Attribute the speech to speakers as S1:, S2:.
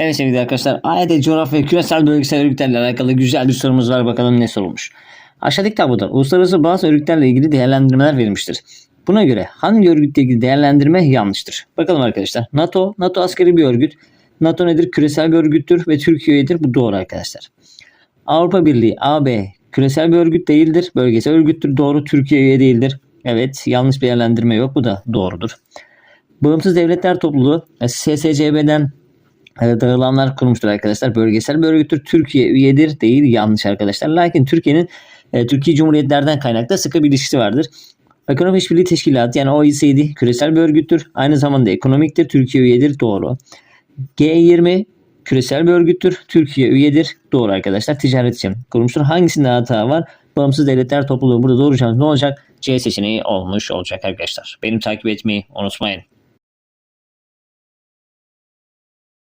S1: Evet sevgili arkadaşlar. AYT coğrafya küresel bölgesel örgütlerle alakalı güzel bir sorumuz var. Bakalım ne sorulmuş. Aşağıdaki tabloda uluslararası bazı örgütlerle ilgili değerlendirmeler verilmiştir. Buna göre hangi örgütle ilgili değerlendirme yanlıştır? Bakalım arkadaşlar. NATO, NATO askeri bir örgüt. NATO nedir? Küresel bir örgüttür ve Türkiye üyedir. Bu doğru arkadaşlar. Avrupa Birliği, AB küresel bir örgüt değildir. Bölgesel örgüttür. Doğru. Türkiye üye değildir. Evet. Yanlış bir değerlendirme yok. Bu da doğrudur. Bağımsız Devletler Topluluğu SSCB'den dağılanlar kurmuştur arkadaşlar. Bölgesel bir örgüttür. Türkiye üyedir değil yanlış arkadaşlar. Lakin Türkiye'nin e, Türkiye Cumhuriyetlerden kaynaklı sıkı bir ilişkisi vardır. Ekonomik İşbirliği Teşkilatı yani OECD küresel bir örgüttür. Aynı zamanda ekonomiktir. Türkiye üyedir. Doğru. G20 küresel bir örgüttür. Türkiye üyedir. Doğru arkadaşlar. Ticaret için kurulmuştur. Hangisinde hata var? Bağımsız Devletler Topluluğu burada doğru cevap ne olacak? C seçeneği olmuş olacak arkadaşlar. Benim takip etmeyi unutmayın.